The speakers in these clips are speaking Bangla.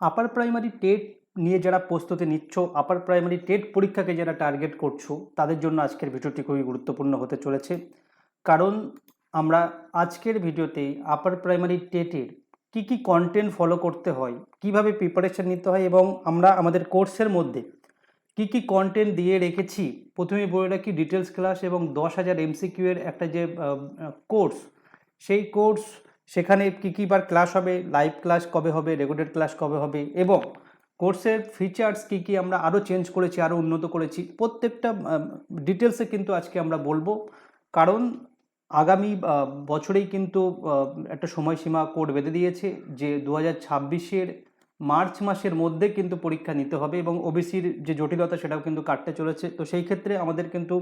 আপার প্রাইমারি টেট নিয়ে যারা প্রস্তুতি নিচ্ছ আপার প্রাইমারি টেট পরীক্ষাকে যারা টার্গেট করছ, তাদের জন্য আজকের ভিডিওটি খুবই গুরুত্বপূর্ণ হতে চলেছে। কারণ আমরা আজকের ভিডিওতে আপার প্রাইমারি টেটের কি কি কন্টেন্ট ফলো করতে হয়, কীভাবে প্রিপারেশন নিতে হয় এবং আমরা আমাদের কোর্সের মধ্যে কি কি কন্টেন্ট দিয়ে রেখেছি, প্রথমে বলে রাখি ডিটেলস ক্লাস এবং দশ হাজার এমসিকিউ এর একটা যে কোর্স সেই কোর্স সেখানে কী কী বার ক্লাস হবে লাইভ ক্লাস কবে হবে রেকর্ডেড ক্লাস কবে হবে এবং কোর্সের ফিচার্স কী কী আমরা আরও চেঞ্জ করেছি আরও উন্নত করেছি, প্রত্যেকটা ডিটেলসে কিন্তু আজকে আমরা বলব। কারণ আগামী বছরেই কিন্তু একটা সময়সীমা কোর্ট বেঁধে দিয়েছে যে দু হাজার ছাব্বিশের মার্চ মাসের মধ্যে কিন্তু পরীক্ষা নিতে হবে এবং ওবিসির যে জটিলতা সেটাও কিন্তু কাটতে চলেছে। তো সেই ক্ষেত্রে আমাদের কিন্তু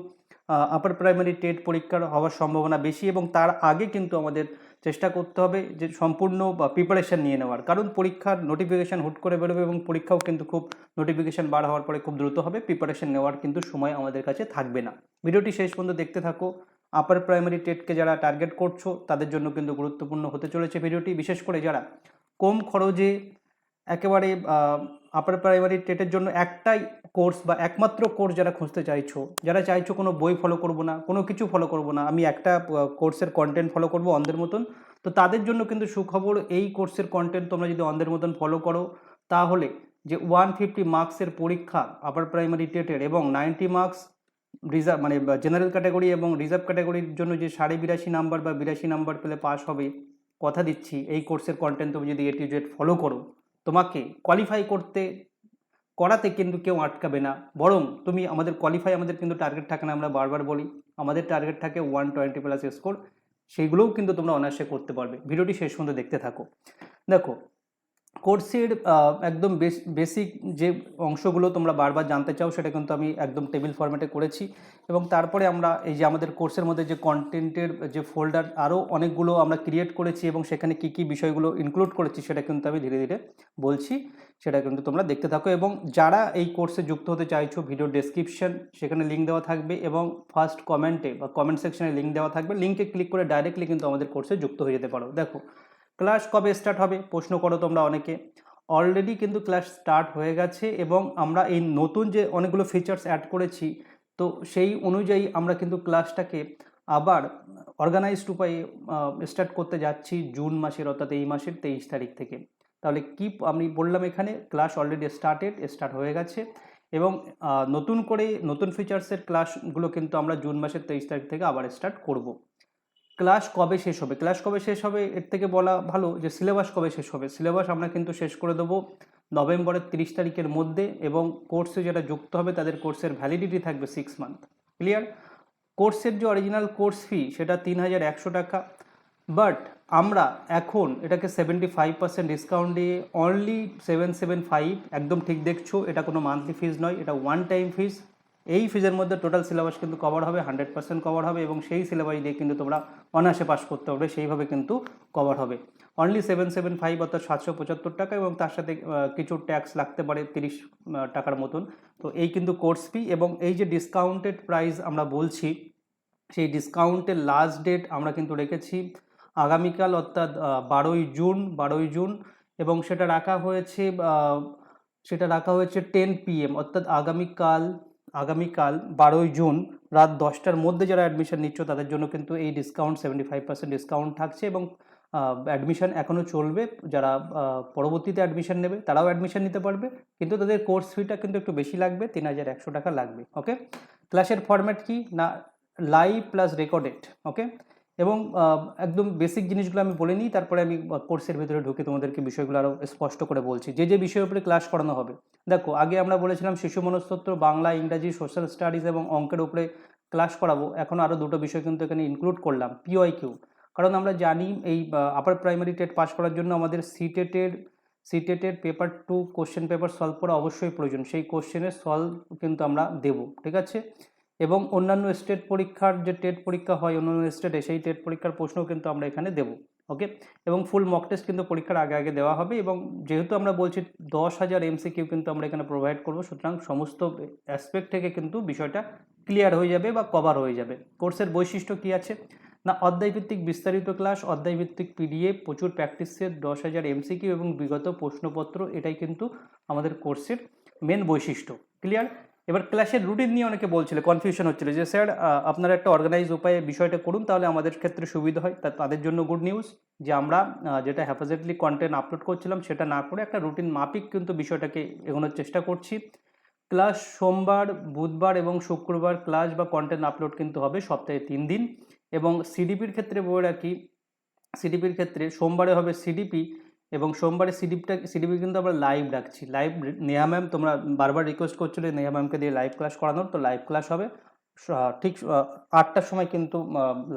আপার প্রাইমারি টেট পরীক্ষার হওয়ার সম্ভাবনা বেশি এবং তার আগে কিন্তু আমাদের চেষ্টা করতে হবে যে সম্পূর্ণ, বা প্রিপারেশান নিয়ে নেওয়ার। কারণ পরীক্ষার নোটিফিকেশান হুট করে বেরোবে এবং পরীক্ষাও কিন্তু খুব নোটিফিকেশান বার হওয়ার পরে খুব দ্রুত হবে। প্রিপারেশান নেওয়ার কিন্তু সময় আমাদের কাছে থাকবে না। ভিডিওটি শেষ পর্যন্ত দেখতে থাকো। আপার প্রাইমারি টেটকে যারা টার্গেট করছ, তাদের জন্য কিন্তু গুরুত্বপূর্ণ হতে চলেছে ভিডিওটি। বিশেষ করে যারা কম খরচে একেবারে আপার প্রাইমারি টেটের জন্য একটাই কোর্স বা একমাত্র কোর্স যারা খুঁজতে চাইছো, যারা চাইছো কোনো বই ফলো করব না, কোনো কিছু ফলো করব না, আমি একটা কোর্সের কন্টেন্ট ফলো করব অন্ধের মতন, তো তাদের জন্য কিন্তু সুখবর এই কোর্সের কন্টেন্ট তোমরা যদি অন্ধের মতন ফলো করো, তাহলে যে ওয়ান ফিফটি মার্কসের পরীক্ষা আপার প্রাইমারি টেটের এবং নাইনটি মার্কস রিজার্ভ মানে জেনারেল ক্যাটাগরি এবং রিজার্ভ ক্যাটাগরির জন্য যে সাড়ে বিরাশি নাম্বার বা বিরাশি নাম্বার পেলে পাস হবে, কথা দিচ্ছি, এই কোর্সের কন্টেন্ট তুমি যদি এ টু জেড ফলো করো। তোমাকে কোয়ালিফাই করতে, করাতে কিন্তু কেউ আটকাবে না। বরং তুমি আমাদের কোয়ালিফাই আমাদের কিন্তু টার্গেট থাকে না আমরা বারবার বলি। আমাদের টার্গেট থাকে ওয়ান টোয়েন্টি প্লাস স্কোর সেইগুলোও কিন্তু তোমরা অনায়াসে করতে পারবে। ভিডিওটি শেষ পর্যন্ত দেখতে থাকো। দেখো কোর্সের একদম বেসিক যে অংশগুলো তোমরা বারবার জানতে চাও সেটা কিন্তু আমি একদম টেবিল ফরম্যাটে করেছি। এবং তারপরে আমরা এই যে আমাদের কোর্সের মধ্যে যে কন্টেন্টের যে ফোল্ডার, আরও অনেকগুলো আমরা ক্রিয়েট করেছি এবং সেখানে কী কী বিষয়গুলো ইনক্লুড করেছি সেটা কিন্তু আমি ধীরে ধীরে বলছি, সেটা কিন্তু তোমরা দেখতে থাকো। এবং যারা এই কোর্সে যুক্ত হতে চাইছো, ভিডিও ডেসক্রিপশন সেখানে লিঙ্ক দেওয়া থাকবে এবং ফার্স্ট কমেন্টে বা কমেন্ট সেকশনে লিঙ্ক দেওয়া থাকবে। লিঙ্কে ক্লিক করে ডাইরেক্টলি কিন্তু আমাদের কোর্সে যুক্ত হয়ে যেতে পারো। দেখো ক্লাস কবে স্টার্ট হবে? প্রশ্ন করো তোমরা অনেকে। অলরেডি কিন্তু ক্লাস স্টার্ট হয়ে গেছে এবং আমরা এই নতুন যে অনেকগুলো ফিচার্স অ্যাড করেছি, তো সেই অনুযায়ী আমরা কিন্তু ক্লাসটাকে আবার অর্গানাইজড উপায়ে স্টার্ট করতে যাচ্ছি জুন মাসের অর্থাৎ এই মাসের তেইশ তারিখ থেকে। তাহলে কি আমি বললাম এখানে, ক্লাস অলরেডি স্টার্টেড স্টার্ট হয়ে গেছে এবং নতুন করে নতুন ফিচার্সের ক্লাসগুলো কিন্তু আমরা জুন মাসের তেইশ তারিখ থেকে আবার স্টার্ট করব। ক্লাস কবে শেষ হবে? ক্লাস কবে শেষ হবে? এর থেকে বলা ভালো যে সিলেবাস কবে শেষ হবে? সিলেবাস আমরা কিন্তু শেষ করে দেবো নভেম্বরের তিরিশ তারিখের মধ্যে এবং কোর্সে যারা যুক্ত হবে তাদের কোর্সের ভ্যালিডিটি থাকবে সিক্স মান্থ ক্লিয়ার কোর্সের যে অরিজিনাল কোর্স ফি সেটা তিন হাজার একশো টাকা। বাট আমরা এখন এটাকে সেভেন্টি ফাইভ পার্সেন্ট ডিসকাউন্ট দিয়ে অনলি সেভেন সেভেন ফাইভ একদম ঠিক দেখছ, এটা কোনো মান্থলি ফিজ নয়, এটা ওয়ান টাইম ফিজ এই ফিজের মধ্যে টোটাল সিলেবাস কিন্তু কভার হবে হান্ড্রেড পার্সেন্ট কভার হবে এবং সেই সিলেবাস দিয়ে কিন্তু তোমরা অনায়াসে পাস করতে পারবে, সেইভাবে কিন্তু কভার হবে। অনলি সেভেন সেভেন ফাইভ অর্থাৎ সাতশো পঁচাত্তর টাকা এবং তার সাথে কিছু ট্যাক্স লাগতে পারে তিরিশ টাকার মতন। তো এই কিন্তু কোর্স ফি এবং এই যে ডিসকাউন্টেড প্রাইস আমরা বলছি, সেই ডিসকাউন্টের লাস্ট ডেট আমরা কিন্তু রেখেছি আগামীকাল অর্থাৎ বারোই জুন বারোই জুন এবং সেটা রাখা হয়েছে সেটা রাখা হয়েছে টেন পিএম অর্থাৎ আগামীকাল আগামীকাল বারোই জুন রাত দশটার মধ্যে যারা অ্যাডমিশন নিচ্ছ, তাদের জন্য কিন্তু এই discount seventy five percent discount থাকছে এবং অ্যাডমিশন এখনও চলবে। যারা পরবর্তীতে অ্যাডমিশন নেবে, তারাও অ্যাডমিশন নিতে পারবে। কিন্তু তাদের কোর্স ফিটা কিন্তু একটু বেশি লাগবে, তিন হাজার একশো টাকা লাগবে ওকে ক্লাসের ফরম্যাট কি? না লাইভ প্লাস রেকর্ডেড ওকে এবং একদম বেসিক জিনিসগুলো আমি বলে নিই, তারপরে আমি কোর্সের ভিতরে ঢুকে তোমাদেরকে বিষয়গুলো আরও স্পষ্ট করে বলছি। যে যে বিষয়ের উপরে ক্লাস করানো হবে। দেখো, আগে আমরা বলেছিলাম শিশু মনস্তত্ত্ব বাংলা, ইংরাজি সোশ্যাল স্টাডিজ এবং অঙ্কের উপরে ক্লাস করাবো। এখন আরও দুটো বিষয় কিন্তু এখানে ইনক্লুড করলাম পিওয়াই কিউ কারণ আমরা জানি এই আপার প্রাইমারি টেট পাস করার জন্য আমাদের সিটেটের সিটেটের paper two question paper solve করা অবশ্যই প্রয়োজন। সেই কোশ্চেনের সলভ কিন্তু আমরা দেব, ঠিক আছে? এবং অন্যান্য স্টেট পরীক্ষার যে টেট পরীক্ষা হয়, অন্যান্য স্টেটে সেই টেট পরীক্ষার প্রশ্নও কিন্তু আমরা এখানে দেব ওকে এবং ফুল মক টেস্ট কিন্তু পরীক্ষার আগে আগে দেওয়া হবে এবং যেহেতু আমরা বলছি দশ হাজার এমসিকিউ কিন্তু আমরা এখানে প্রোভাইড করব, সুতরাং সমস্ত অ্যাসপেক্ট থেকে কিন্তু বিষয়টা ক্লিয়ার হয়ে যাবে বা কভার হয়ে যাবে। কোর্সের বৈশিষ্ট্য কী আছে? না, অধ্যায়ভিত্তিক বিস্তারিত ক্লাস অধ্যায়ভিত্তিক পিডিএফ প্রচুর প্র্যাকটিসের দশ হাজার এমসিকিউ এবং বিগত প্রশ্নপত্র, এটাই কিন্তু আমাদের কোর্সের মেন বৈশিষ্ট্য ক্লিয়ার এবার ক্লাসের রুটিন নিয়ে অনেকে বলছিল কনফিউশন হচ্ছিল যে স্যার আপনারা একটা অর্গানাইজ উপায়ে বিষয়টা করুন, তাহলে আমাদের ক্ষেত্রে সুবিধা হয়। তা, তাদের জন্য গুড নিউজ যে, আমরা যেটা হ্যাফাজেটলি কন্টেন্ট আপলোড করছিলাম, সেটা না করে একটা রুটিন মাফিক কিন্তু বিষয়টাকে এগোনোর চেষ্টা করছি। ক্লাস সোমবার, বুধবার এবং শুক্রবার ক্লাস বা কন্টেন্ট আপলোড কিন্তু হবে সপ্তাহে তিন দিন এবং সিডিপির ক্ষেত্রে বলে রাখি সিডিপির ক্ষেত্রে সোমবারে হবে সিডিপি এবং সোমবারে সিডিপিটা সিডিপি কিন্তু আমরা লাইভ রাখছি লাইভ নেহা ম্যাম তোমরা বারবার রিকোয়েস্ট করছিলে নেহা ম্যামকে দিয়ে লাইভ ক্লাস করানোর, তো লাইভ ক্লাস হবে। ঠিক আটটার সময় কিন্তু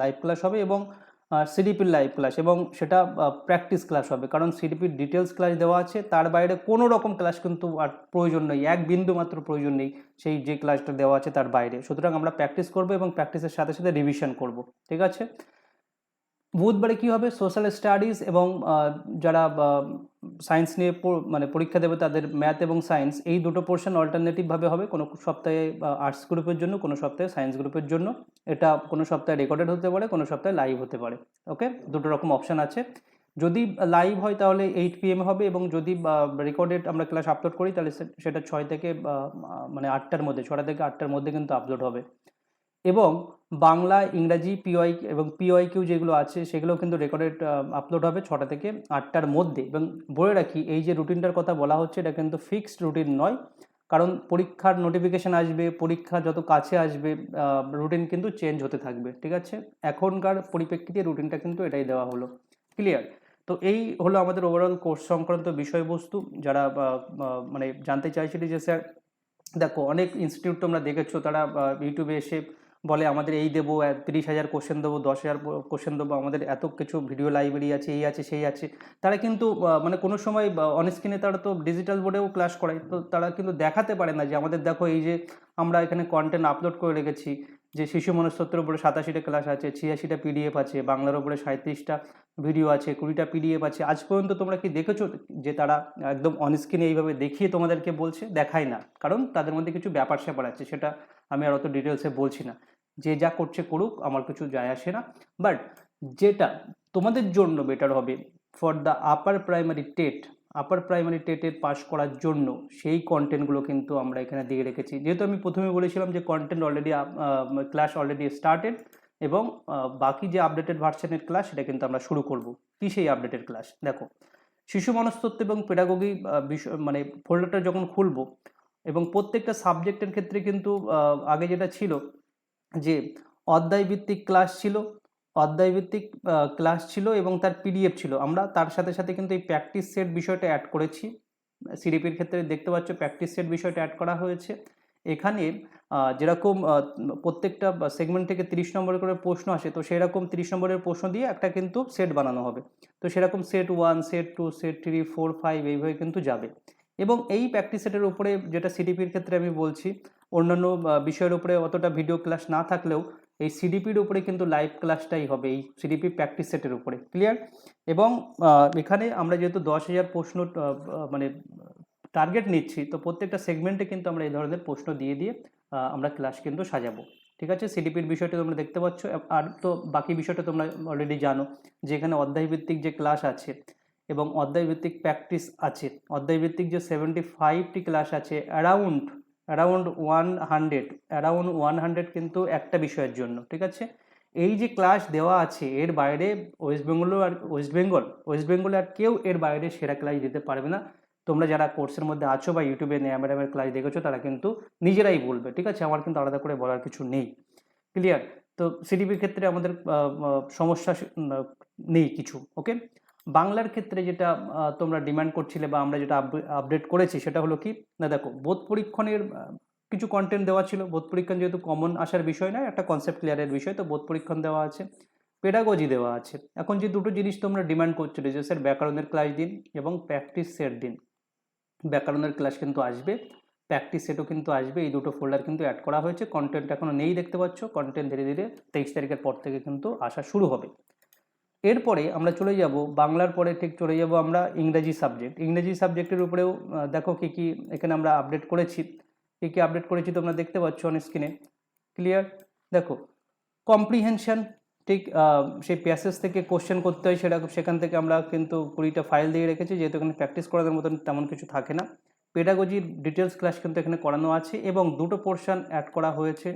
লাইভ ক্লাস হবে এবং সিডিপির লাইভ ক্লাস এবং সেটা প্র্যাকটিস ক্লাস হবে। কারণ সিডিপির ডিটেলস ক্লাস দেওয়া আছে, তার বাইরে কোনো রকম ক্লাস কিন্তু আর প্রয়োজন নেই, এক বিন্দু মাত্র প্রয়োজন নেই সেই যে ক্লাসটা দেওয়া আছে তার বাইরে। সুতরাং আমরা প্র্যাকটিস করব এবং প্র্যাকটিসের সাথে সাথে রিভিশন করব। ঠিক আছে? বুধবারে কি হবে? সোশ্যাল স্টাডিজ এবং যারা সায়েন্স নিয়ে মানে পরীক্ষা দেবে তাদের ম্যাথ এবং সায়েন্স এই দুটো পোর্শন অল্টারনেটিভভাবে হবে। কোনো সপ্তাহে আর্টস গ্রুপের জন্য, কোনো সপ্তাহে সায়েন্স গ্রুপের জন্য। এটা কোনো সপ্তাহে রেকর্ডেড হতে পারে, কোনো সপ্তাহে লাইভ হতে পারে। ওকে দুটো রকম অপশান আছে। যদি লাইভ হয় তাহলে এইট পি এম হবে এবং যদি রেকর্ডেড আমরা ক্লাস আপলোড করি তাহলে সেটা ছয় থেকে মানে আটটার মধ্যে, ছটা থেকে আটটার মধ্যে কিন্তু আপলোড হবে। এবং বাংলা, ইংরাজি পিওয়াই এবং পিওয়াই কিউ যেগুলো আছে সেগুলো কিন্তু রেকর্ডেড আপলোড হবে ছটা থেকে আটটার মধ্যে। এবং বলে রাখি, এই যে রুটিনটার কথা বলা হচ্ছে, এটা কিন্তু ফিক্সড রুটিন নয়। কারণ পরীক্ষার নোটিফিকেশান আসবে, পরীক্ষা যত কাছে আসবে রুটিন কিন্তু চেঞ্জ হতে থাকবে, ঠিক আছে? এখনকার পরিপ্রেক্ষিতে রুটিনটা কিন্তু এটাই দেওয়া হলো। ক্লিয়ার তো এই হলো আমাদের ওভারঅল কোর্স সংক্রান্ত বিষয়বস্তু। যারা মানে জানতে চাইছিলি যে, স্যার, দেখো, অনেক ইনস্টিটিউট তোমরা দেখেছ, তারা ইউটিউবে এসে বলে, আমাদের এই দেবো তিরিশ হাজার কোশ্চেন দেবো, দশ হাজার কোশ্চেন দেবো, আমাদের এত কিছু ভিডিও লাইব্রেরি আছে, এই আছে, সেই আছে। তারা কিন্তু মানে কোনো সময় অনস্ক্রিনে তারা তো ডিজিটাল বোর্ডেও ক্লাস করায়। তো তারা কিন্তু দেখাতে পারে না যে, আমাদের দেখো এই যে, আমরা এখানে কন্টেন্ট আপলোড করে রেখেছি। যে শিশু মনস্তত্বের উপরে সাতাশিটা ক্লাস আছে, ছিয়াশিটা পিডিএফ আছে, বাংলার উপরে সাঁত্রিশটা ভিডিও আছে, কুড়িটা পিডিএফ আছে। আজ পর্যন্ত তোমরা কি দেখেছ যে তারা একদম অনস্ক্রিনে এইভাবে দেখিয়ে তোমাদেরকে বলছে? দেখায় না। কারণ তাদের মধ্যে কিছু ব্যাপার স্যাপার আছে, সেটা আমি আর অত ডিটেলসে বলছি না। যে যা করছে করুক, আমার কিছু যায় আসে না। বাট যেটা তোমাদের জন্য বেটার হবে for the upper primary TET upper primary টেটের pass করার জন্য সেই কন্টেন্টগুলো কিন্তু আমরা এখানে দিয়ে রেখেছি। যেহেতু আমি প্রথমে বলেছিলাম যে content already class already started এবং বাকি যে আপডেটেড ভার্সনের ক্লাস সেটা কিন্তু আমরা শুরু করব। কি সেই আপডেটেড ক্লাস দেখো, শিশু মনস্তত্ত্ব এবং পেডাগোগি বিষয় মানে ফোল্ডারটা যখন খুলবো এবং প্রত্যেকটা সাবজেক্টের ক্ষেত্রে কিন্তু আগে যেটা ছিল যে অধ্যায়ভিত্তিক ক্লাস ছিল অধ্যায়ভিত্তিক ক্লাস ছিল এবং তার পিডিএফ ছিল। আমরা তার সাথে সাথে কিন্তু এই প্র্যাকটিস সেট বিষয়টা অ্যাড করেছি। সিডিপির ক্ষেত্রে দেখতে পাচ্ছ প্র্যাকটিস সেট বিষয়টা অ্যাড করা হয়েছে। এখানে যেরকম প্রত্যেকটা সেগমেন্ট থেকে তিরিশ নম্বরের করে প্রশ্ন আসে, তো সেরকম তিরিশ নম্বরের প্রশ্ন দিয়ে একটা কিন্তু সেট বানানো হবে। তো সেরকম set one set two set three four five এইভাবে কিন্তু যাবে। এবং এই প্র্যাকটিস সেটের উপরে যেটা সিডিপির ক্ষেত্রে আমি বলছি, অন্যান্য বিষয়ের উপরে অতটা ভিডিও ক্লাস না থাকলেও এই সিডিপির উপরে কিন্তু লাইভ ক্লাসটাই হবে, এই সিডিপি প্র্যাকটিস সেটের উপরে ক্লিয়ার এবং এখানে আমরা যেহেতু দশ হাজার প্রশ্ন মানে টার্গেট নিচ্ছি, তো প্রত্যেকটা সেগমেন্টে কিন্তু আমরা এই ধরনের প্রশ্ন দিয়ে দিয়ে আমরা ক্লাস কিন্তু সাজাবো, ঠিক আছে? সিডিপির বিষয়টা তোমরা দেখতে পাচ্ছ আর তো বাকি বিষয়টা তোমরা অলরেডি জানো যে এখানে অধ্যায়ভিত্তিক যে ক্লাস আছে এবং অধ্যায়ভিত্তিক প্র্যাকটিস আছে, অধ্যায়ভিত্তিক যে সেভেন্টি ফাইভটি ক্লাস আছে around around one hundred around one hundred কিন্তু একটা বিষয়ের জন্য, ঠিক আছে? এই যে ক্লাস দেওয়া আছে, এর বাইরে ওয়েস্ট বেঙ্গলও আর ওয়েস্ট বেঙ্গল ওয়েস্ট বেঙ্গলে আর কেউ এর বাইরে সেরা ক্লাস দিতে পারবে না। তোমরা যারা কোর্সের মধ্যে আছো বা ইউটিউবে নেয়া ম্যাডামের ক্লাস দেখেছ, তারা কিন্তু নিজেরাই বলবে, ঠিক আছে? আমার কিন্তু আলাদা করে বলার কিছু নেই। ক্লিয়ার তো সিডিপির ক্ষেত্রে আমাদের সমস্যা নেই কিছু ওকে বাংলার ক্ষেত্রে যেটা তোমরা ডিমান্ড করছিলে বা আমরা যেটা আপডেট করেছি সেটা হলো কি, না দেখো বোধ পরীক্ষণের কিছু কন্টেন্ট দেওয়া ছিল। বোধ পরীক্ষণ যেহেতু কমন আসার বিষয় নয়, একটা কনসেপ্ট ক্লিয়ারের বিষয়, তো বোধ পরীক্ষণ দেওয়া আছে পেডাগজি দেওয়া আছে। এখন যে দুটো জিনিস তোমরা ডিমান্ড করছিলে যে স্যার ব্যাকরণের ক্লাস দিন এবং প্র্যাকটিস সেট দিন। ব্যাকরণের ক্লাস কিন্তু আসবে প্র্যাকটিস সেটও কিন্তু আসবে, এই দুটো ফোল্ডার কিন্তু অ্যাড করা হয়েছে। কন্টেন্ট এখনও নেই দেখতে পাচ্ছ কন্টেন্ট ধীরে ধীরে তেইশ তারিখের পর থেকে কিন্তু আসা শুরু হবে। এরপরে আমরা চলে যাব, বাংলার পরে ঠিক চলে যাব আমরা ইংরেজি সাবজেক্ট ইংরেজি সাবজেক্টের উপরেও দেখো কী কী এখানে আমরা আপডেট করেছি। কি কী আপডেট করেছি তোমরা দেখতে পাচ্ছ অন স্ক্রিনে ক্লিয়ার দেখো কম্প্রিহেনশন ঠিক সেই প্যাসেজ থেকে কোশ্চেন করতে হয় সেটা সেখান থেকে আমরা কিন্তু কুড়িটা ফাইল দিয়ে রেখেছি, যেহেতু এখানে প্র্যাকটিস করার মতন তেমন কিছু থাকে না। পেডাগজির ডিটেলস ক্লাস কিন্তু এখানে করানো আছে এবং দুটো পোর্শন অ্যাড করা হয়েছে।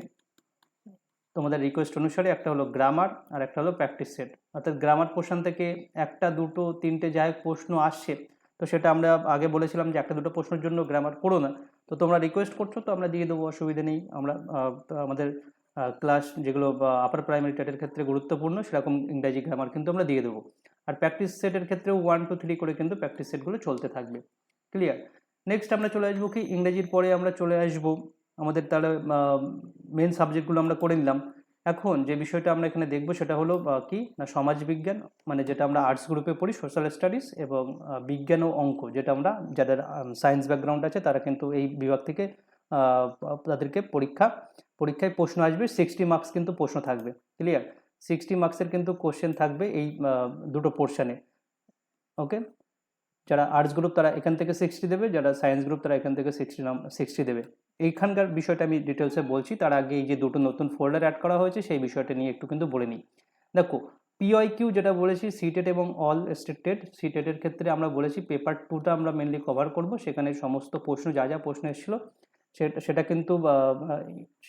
তোমাদের রিকোয়েস্ট অনুসারে একটা হলো গ্রামার আর একটা হলো প্র্যাকটিস সেট অর্থাৎ গ্রামার পোর্শন থেকে একটা, দুটো, তিনটে যাই প্রশ্ন আসছে, তো সেটা আমরা আগে বলেছিলাম যে একটা, দুটো প্রশ্নের জন্য গ্রামার করো না। তো তোমরা রিকোয়েস্ট করছ, তো আমরা দিয়ে দেবো, অসুবিধা নেই। আমরা আমাদের ক্লাস যেগুলো আপার প্রাইমারি টেটের ক্ষেত্রে গুরুত্বপূর্ণ, সেরকম ইংরাজি গ্রামার কিন্তু আমরা দিয়ে দেবো। আর প্র্যাকটিস সেটের ক্ষেত্রেও ওয়ান টু থ্রি করে কিন্তু প্র্যাকটিস সেটগুলো চলতে থাকবে। ক্লিয়ার নেক্সট আমরা চলে আসব কি? ইংরেজির পরে আমরা চলে আসব। আমাদের তাহলে মেন সাবজেক্টগুলো আমরা করে নিলাম। এখন যে বিষয়টা আমরা এখানে দেখব সেটা হলো কি? না সমাজবিজ্ঞান মানে যেটা আমরা আর্টস গ্রুপে পড়ি সোশ্যাল স্টাডিজ এবং বিজ্ঞান ও অঙ্ক, যেটা আমরা যাদের সায়েন্স ব্যাকগ্রাউন্ড আছে তারা কিন্তু এই বিভাগ থেকে তাদেরকে পরীক্ষা, পরীক্ষায় প্রশ্ন আসবে সিক্সটি মার্কস কিন্তু প্রশ্ন থাকবে ক্লিয়ার সিক্সটি মার্কসের কিন্তু কোশ্চেন থাকবে এই দুটো পোর্শনে ওকে যারা আর্টস গ্রুপ তারা এখান থেকে সিক্সটি দেবে, যারা সায়েন্স গ্রুপ তারা এখান থেকে সিক্সটি নাম সিক্সটি দেবে। এইখানকার বিষয়টা আমি ডিটেলসে বলছি। তার আগে এই যে দুটো নতুন ফোল্ডার অ্যাড করা হয়েছে, সেই বিষয়টা নিয়ে একটু কিন্তু বলে নিই। দেখো পিওয়াই কিউ যেটা বলেছি সিটেড এবং অল স্টেটেড সিটেডের ক্ষেত্রে আমরা বলেছি পেপার টুটা আমরা মেনলি কভার করব। সেখানে সমস্ত প্রশ্ন, যা যা প্রশ্ন এসেছিল, সেটা সেটা কিন্তু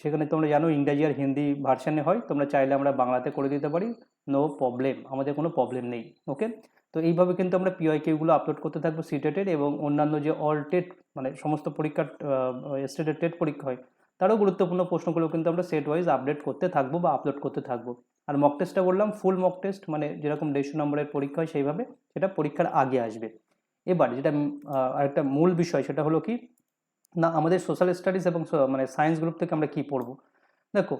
সেখানে তোমরা জানো ইংরাজি আর হিন্দি ভার্সানে হয়। তোমরা চাইলে আমরা বাংলাতে করে দিতে পারি। নো প্রবলেম আমাদের কোনো প্রবলেম নেই ওকে তো এইভাবে কিন্তু আমরা পিওয়াইকিউগুলো আপলোড করতে থাকব সিটেটের এবং অন্যান্য যে অল টেট মানে সমস্ত পরীক্ষার স্টেটের টেট পরীক্ষা হয়, তারও গুরুত্বপূর্ণ প্রশ্নগুলো কিন্তু আমরা সেট ওয়াইজ আপডেট করতে থাকব বা আপলোড করতে থাকব। আর মক টেস্টটা বললাম ফুল মক টেস্ট মানে যেরকম দেড়শো নম্বরের পরীক্ষা হয় সেইভাবে সেটা পরীক্ষার আগে আসবে। এবার যেটা আরেকটা মূল বিষয় সেটা হলো কি, না আমাদের সোশ্যাল স্টাডিজ এবং মানে সায়েন্স গ্রুপ থেকে আমরা কি পড়ব? দেখো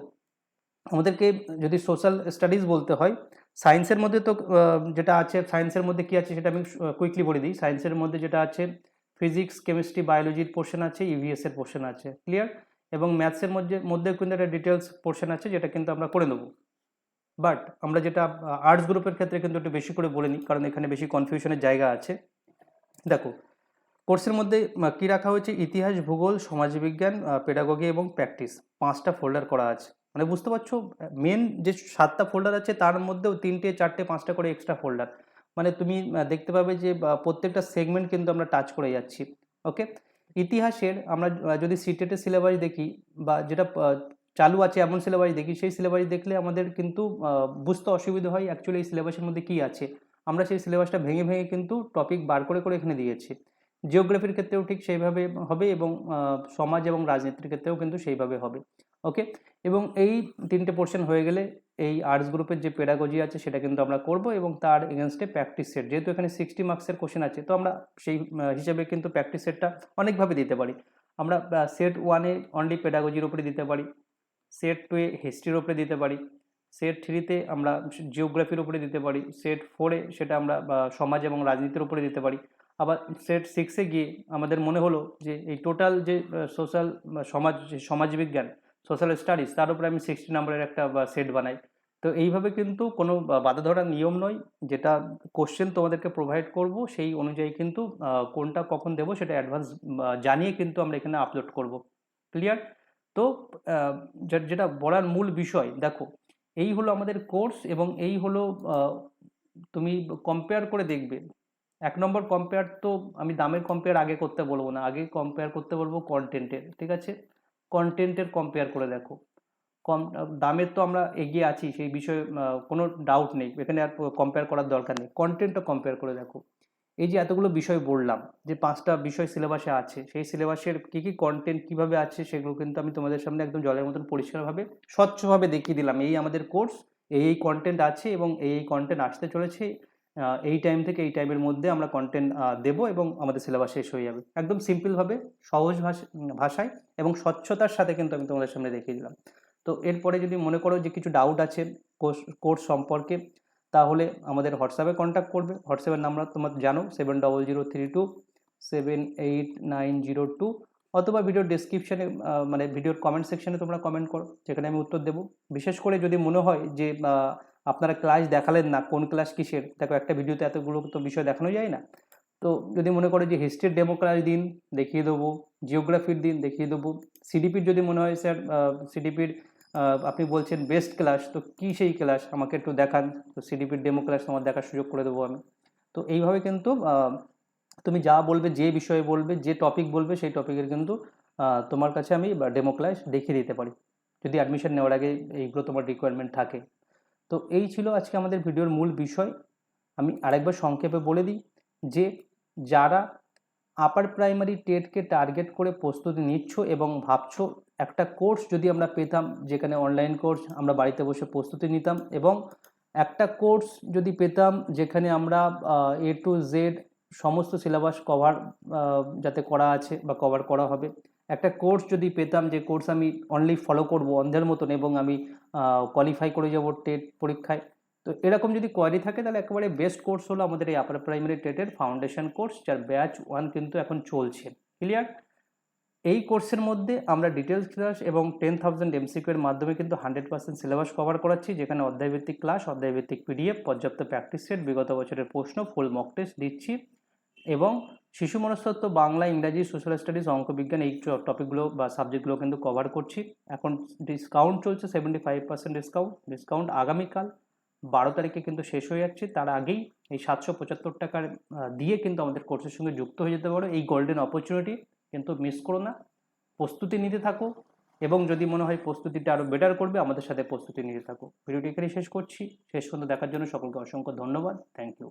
আমাদেরকে যদি সোশ্যাল স্টাডিজ বলতে হয় সায়েন্সের মধ্যে তো যেটা আছে সায়েন্সের মধ্যে কি আছে সেটা আমি কুইকলি বলে দিই। সায়েন্সের মধ্যে যেটা আছে ফিজিক্স কেমিস্ট্রি বায়োলজির পোর্শন আছে ইভিএস এর পোর্শন আছে ক্লিয়ার এবং ম্যাথসের মধ্যে মধ্যে কিন্তু একটা ডিটেলস পোর্শন আছে, যেটা কিন্তু আমরা করে নেব। বাট আমরা যেটা আর্টস গ্রুপের ক্ষেত্রে কিন্তু একটু বেশি করে বলে নিই, কারণ এখানে বেশি কনফিউশনের জায়গা আছে। দেখো কোর্সের মধ্যে কী রাখা হয়েছে? ইতিহাস, ভূগোল, সমাজবিজ্ঞান পেডাগগি এবং প্র্যাকটিস পাঁচটা ফোল্ডার করা আছে। মানে বুঝতে পারছ? মেন যে সাতটা ফোল্ডার আছে, তার মধ্যেও তিনটে, চারটে, পাঁচটা করে এক্সট্রা ফোল্ডার মানে তুমি দেখতে পাবে যে প্রত্যেকটা সেগমেন্ট কিন্তু আমরা টাচ করে যাচ্ছি ওকে ইতিহাসের আমরা যদি সিটেটের সিলেবাস দেখি বা যেটা চালু আছে এমন সিলেবাস দেখি, সেই সিলেবাস দেখলে আমাদের কিন্তু বুঝতে অসুবিধা হয় অ্যাকচুয়ালি এই সিলেবাসের মধ্যে কী আছে। আমরা সেই সিলেবাসটা ভেঙে ভেঙে কিন্তু টপিক বার করে করে এখানে দিয়েছি। জিওগ্রাফির ক্ষেত্রেও ঠিক সেইভাবে হবে এবং সমাজ এবং রাজনীতির ক্ষেত্রেও কিন্তু সেইভাবে হবে। ওকে এবং এই তিনটে পোর্শন হয়ে গেলে এই আর্টস গ্রুপের যে পেডাগজি আছে, সেটা কিন্তু আমরা করব এবং তার এগেনস্টে প্র্যাকটিস সেট যেহেতু এখানে সিক্সটি মার্কসের কোশ্চেন আছে, তো আমরা সেই হিসেবে কিন্তু প্র্যাকটিস সেটটা অনেকভাবে দিতে পারি। আমরা সেট ওয়ানে অনলি পেডাগজির উপরে দিতে পারি সেট টুয়ে হিস্ট্রির উপরে দিতে পারি সেট থ্রিতে আমরা জিওগ্রাফির উপরে দিতে পারি সেট ফোরে সেটা আমরা সমাজ এবং রাজনীতির উপরে দিতে পারি। আবার সেট সিক্সে গিয়ে আমাদের মনে হলো যে এই টোটাল যে সোশ্যাল সমাজ সমাজবিজ্ঞান সোশ্যাল স্টাডিজ তার উপরে আমি সিক্সটি নাম্বারের একটা সেট বানাই। তো এইভাবে কিন্তু কোনো বাধা ধরার নিয়ম নয়। যেটা কোশ্চেন তোমাদেরকে প্রোভাইড করব, সেই অনুযায়ী কিন্তু কোনটা কখন দেবো সেটা অ্যাডভান্স জানিয়ে কিন্তু আমরা এখানে আপলোড করব। ক্লিয়ার তো যেটা বলার মূল বিষয়, দেখো, এই হলো আমাদের কোর্স এবং এই হলো তুমি কম্পেয়ার করে দেখবে। এক নম্বর কম্পেয়ার তো আমি দামের কম্পেয়ার আগে করতে বলব না। আগে কম্পেয়ার করতে বলব কন্টেন্টের ঠিক আছে? কন্টেন্টের কম্পেয়ার করে দেখো। কম, দামের তো আমরা এগিয়ে আছি, সেই বিষয়ে কোনো ডাউট নেই। এখানে আর কম্পেয়ার করার দরকার নেই। কন্টেন্টটা কম্পেয়ার করে দেখো। এই যে এতগুলো বিষয় বললাম, যে পাঁচটা বিষয় সিলেবাসে আছে, সেই সিলেবাসের কী কী কন্টেন্ট কীভাবে আছে, সেগুলো কিন্তু আমি তোমাদের সামনে একদম জলের মতন পরিষ্কারভাবে, স্বচ্ছভাবে দেখিয়ে দিলাম। এই আমাদের কোর্স এই এই কন্টেন্ট আছে এবং এই এই কন্টেন্ট আসতে চলেছে। এই টাইম থেকে এই টাইমের মধ্যে আমরা কন্টেন্ট দেবো এবং আমাদের সিলেবাস শেষ হয়ে যাবে। একদম সিম্পলভাবে সহজ ভাষা, ভাষায় এবং স্বচ্ছতার সাথে কিন্তু আমি তোমাদের সামনে দেখিয়ে দিলাম। তো এরপরে যদি মনে করো যে কিছু ডাউট আছে কোর্স সম্পর্কে, তাহলে আমাদের হোয়াটসঅ্যাপে কন্ট্যাক্ট করবে। হোয়াটসঅ্যাপের নাম্বার তোমার জানো seven double zero three two seven eight nine zero two অথবা ভিডিওর ডিসক্রিপশানে মানে ভিডিওর কমেন্ট সেকশানে তোমরা কমেন্ট করো, যেখানে আমি উত্তর দেবো। বিশেষ করে যদি মনে হয় যে আপনারা ক্লাস দেখালেন না, কোন ক্লাস কিসের? দেখো, একটা ভিডিওতে এতগুলো তো বিষয় দেখানো যায় না। তো যদি মনে করে যে হিস্ট্রির ডেমো ক্লাস দিন, দেখিয়ে দেবো জিওগ্রাফির দিন, দেখিয়ে দেবো। সিডিপির যদি মনে হয় স্যার সিডিপির আপনি বলছেন বেস্ট ক্লাস তো কী সেই ক্লাস আমাকে একটু দেখান। তো সিডিপির ডেমো ক্লাস আমার দেখার সুযোগ করে দেবো আমি। তো এইভাবে কিন্তু তুমি যা বলবে, যে বিষয়ে বলবে, যে টপিক বলবে, সেই টপিকের কিন্তু তোমার কাছে আমি ডেমো ক্লাস দেখিয়ে দিতে পারি। যদি অ্যাডমিশন নেওয়ার আগে এইগুলো তোমার রিকোয়ারমেন্ট থাকে। তো এই ছিল আজকে আমাদের ভিডিওর মূল বিষয়। আমি আরেকবার সংক্ষেপে বলে দিই যে, যারা আপার প্রাইমারি টেটকে টার্গেট করে প্রস্তুতি নিচ্ছ এবং ভাবছ একটা কোর্স যদি আমরা পেতাম, যেখানে অনলাইন কোর্স আমরা বাড়িতে বসে প্রস্তুতি নিতাম এবং একটা কোর্স যদি পেতাম, যেখানে আমরা এ টু জেড সমস্ত সিলেবাস কভার যাতে করা আছে বা কভার করা হবে। একটা কোর্স যদি পেতাম, যে কোর্স আমি অনলি ফলো করব অন্ধের মতন এবং আমি কোয়ালিফাই করে যাব টেট পরীক্ষায়। তো এরকম যদি কোয়ারি থাকে, তাহলে একেবারে বেস্ট কোর্স হলো আমাদের এই আপার প্রাইমারি টেটের ফাউন্ডেশন কোর্স যার ব্যাচ ওয়ান কিন্তু এখন চলছে। ক্লিয়ার এই কোর্সের মধ্যে আমরা ডিটেলস ক্লাস এবং টেন থাউজেন্ড এমসিকিউ এর মাধ্যমে কিন্তু হান্ড্রেড পার্সেন্ট সিলেবাস কভার করাচ্ছি, যেখানে অধ্যায়ভিত্তিক ক্লাস অধ্যায়ভিত্তিক পিডিএফ পর্যাপ্ত প্র্যাকটিস সেট বিগত বছরের প্রশ্ন ফুল মক টেস্ট দিচ্ছি। এবং শিশু মনস্তত্ব, বাংলা, ইংরাজি সোশ্যাল স্টাডিজ অঙ্ক বিজ্ঞান এই টপিকগুলো বা সাবজেক্টগুলো কিন্তু কভার করছি। এখন ডিসকাউন্ট চলছে seventy five percent discount discount আগামীকাল বারো তারিখে কিন্তু শেষ হয়ে যাচ্ছে। তার আগেই এই সাতশো পঁচাত্তর টাকার দিয়ে কিন্তু আমাদের কোর্সের সঙ্গে যুক্ত হয়ে যেতে পারো। এই গোল্ডেন অপরচুনিটি কিন্তু মিস করো না। প্রস্তুতি নিতে থাকো এবং যদি মনে হয় প্রস্তুতিটা আরও বেটার করবে, আমাদের সাথে প্রস্তুতি নিতে থাকো। ভিডিওটি এখানেই শেষ করছি। শেষ পর্যন্ত দেখার জন্য সকলকে অসংখ্য ধন্যবাদ। Thank you